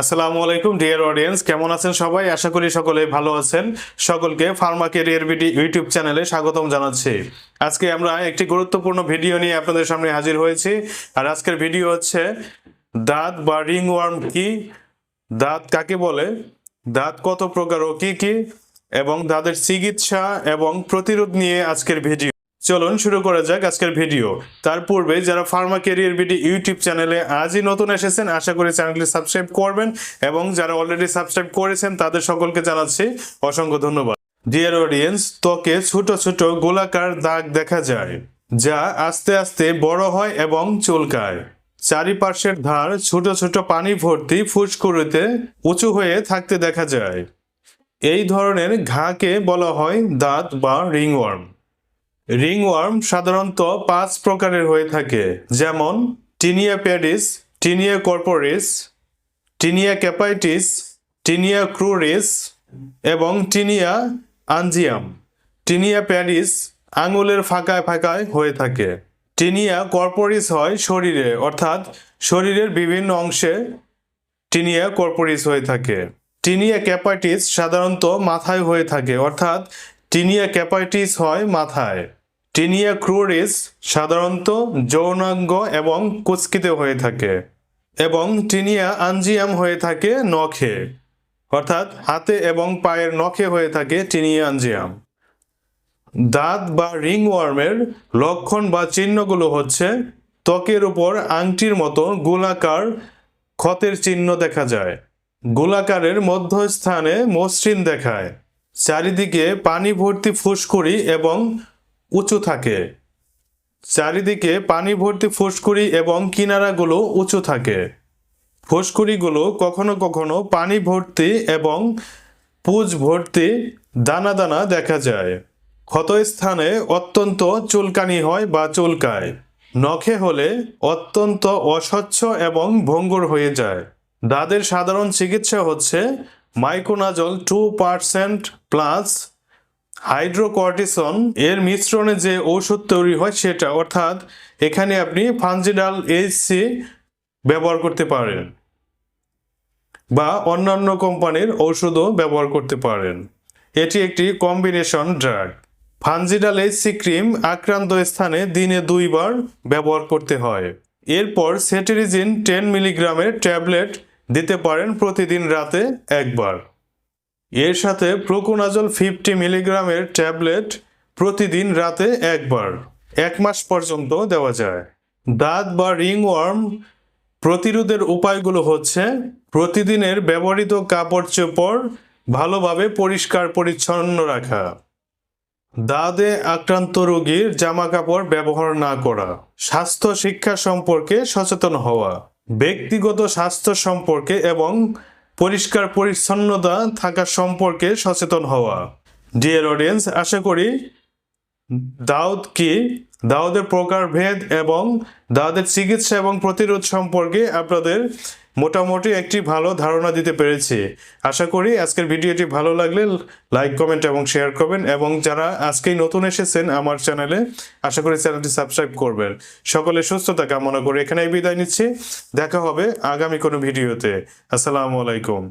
আসসালামু আলাইকুম dear audience কেমন আছেন সবাই? আশা করি সকলে ভালো আছেন। সকলকে ফার্মা কেরিয়ার বিডি ইউটিউব চ্যানেলে স্বাগতম জানাচ্ছি। আজকে আমরা একটি গুরুত্বপূর্ণ ভিডিও নিয়ে আপনাদের সামনে হাজির হয়েছি। আর আজকের ভিডিও হচ্ছে, দাঁত বা রিং ওয়ার্ম কি? দাঁত কাকে বলে? দাঁত কত প্রকার ও কি কি? এবং দাঁতের চিকিৎসা এবং প্রতিরোধ নিয়ে আজকের ভিডিও চলুন শুরু করা যাক আজকের ভিডিও। তার পূর্বে যারা ফার্মা কেরিয়ার বিডি ইউটিউব চ্যানেলে আজই নতুন এসেছেন, আশা করি চ্যানেলটি সাবস্ক্রাইব করবেন এবং যারা অলরেডি সাবস্ক্রাইব করেছেন, তাদের সকলকে জানাচ্ছি অসংখ্য ধন্যবাদ। ডিয়ার অডিয়েন্স ত্বকে ছোট ছোট গোলাকার দাগ দেখা যায়, যা আস্তে আস্তে বড় হয় এবং চুলকায়। চারিপাশের ধার ছোট ছোট পানি ভর্তি ফুসকুড়িতে উঁচু হয়ে থাকতে দেখা যায়। এই ধরনের ঘাকে বলা হয় দাঁত বা রিংওয়ার্ম। রিংওয়ার্ম সাধারণত পাঁচ প্রকারের হয়ে থাকে, যেমন tinea pedis tinea corporis, tinea capitis, tinea cruris এবং টিনিয়া আনজিয়াম। টিনিয়া প্যাডিস আঙুলের ফাঁকায় ফাঁকায় হয়ে থাকে। টিনিয়া কর্পোরিস হয় শরীরে, অর্থাৎ শরীরের বিভিন্ন অংশে টিনিয়া কর্পোরিস হয়ে থাকে। টিনিয়া ক্যাপাইটিস সাধারণত মাথায় হয়ে থাকে, অর্থাৎ টিনিয়া ক্যাপাইটিস হয় মাথায়। টিনিয়া ক্রুরিস সাধারণত যৌনাঙ্গ এবং কুচকিতে হয়ে থাকে এবং টিনিয়া আনজিয়াম হয়ে থাকে নখে, অর্থাৎ হাতে এবং পায়ের নখে হয়ে থাকে টিনিয়া আনজিয়াম দাঁত বা রিং ওয়ার্মের লক্ষণ বা চিহ্নগুলো হচ্ছে ত্বকের উপর আংটির মতো গোলাকার ক্ষতের চিহ্ন দেখা যায়। গোলাকারের মধ্যস্থানে মসৃণ দেখায়। চারিদিকে পানি ভর্তি ফুসকুড়ি এবং উঁচু থাকে। চারিদিকে পানি ভর্তি ফুসকুড়ি এবং কিনারাগুলো উঁচু থাকে। ফুসকুড়িগুলো কখনো কখনো পানি ভর্তি এবং পুজ ভর্তি দানা দানা দেখা যায়। ক্ষতস্থানে অত্যন্ত চুলকানি হয় বা চুলকায়। নখে হলে অত্যন্ত অস্বচ্ছ এবং ভঙ্গুর হয়ে যায়। দাঁতের সাধারণ চিকিৎসা হচ্ছে miconazole two percent plus hydrocortisone এর মিশ্রণে যে ঔষধ তৈরি হয় সেটা, অর্থাৎ এখানে আপনি ফানজিডাল এইচসি ব্যবহার করতে পারেন বা অন্যান্য কোম্পানির ঔষধও ব্যবহার করতে পারেন। এটি একটি combination drug. Fungidal HC cream আক্রান্ত স্থানে দিনে দুইবার ব্যবহার করতে হয়। এরপর সেটেরিজিন টেন মিলিগ্রামের ট্যাবলেট দিতে পারেন প্রতিদিন রাতে একবার। এর সাথে প্রোকোনাজল ফিফটি মিলিগ্রামের ট্যাবলেট প্রতিদিন রাতে একবার, এক মাস পর্যন্ত দেওয়া যায়। দাঁত বা রিংওয়ার্ম প্রতিরোধের উপায়গুলো হচ্ছে প্রতিদিনের ব্যবহৃত কাপড় চোপড় ভালোভাবে পরিষ্কার পরিচ্ছন্ন রাখা, দাঁতে আক্রান্ত রোগীর জামা কাপড় ব্যবহার না করা, স্বাস্থ্য শিক্ষা সম্পর্কে সচেতন হওয়া, ব্যক্তিগত স্বাস্থ্য সম্পর্কে এবং পরিষ্কার পরিচ্ছন্নতা থাকা সম্পর্কে সচেতন হওয়া। ডিয়ার অডিয়েন্স আশা করি দাউদ কি? দাউদের প্রকারভেদ এবং দাউদের চিকিৎসা এবং প্রতিরোধ সম্পর্কে আপনাদের মোটামুটি একটি ভালো ধারণা দিতে পেরেছি। আশা করি আজকের ভিডিওটি ভালো লাগলে লাইক, কমেন্ট এবং শেয়ার করবেন এবং যারা আজকেই নতুন এসেছেন আমার চ্যানেলে, আশা করি চ্যানেলটি সাবস্ক্রাইব করবেন। সকলে সুস্থতা কামনা করে এখানেই বিদায় নিচ্ছি। দেখা হবে আগামী কোনো ভিডিওতে। আসসালামু আলাইকুম।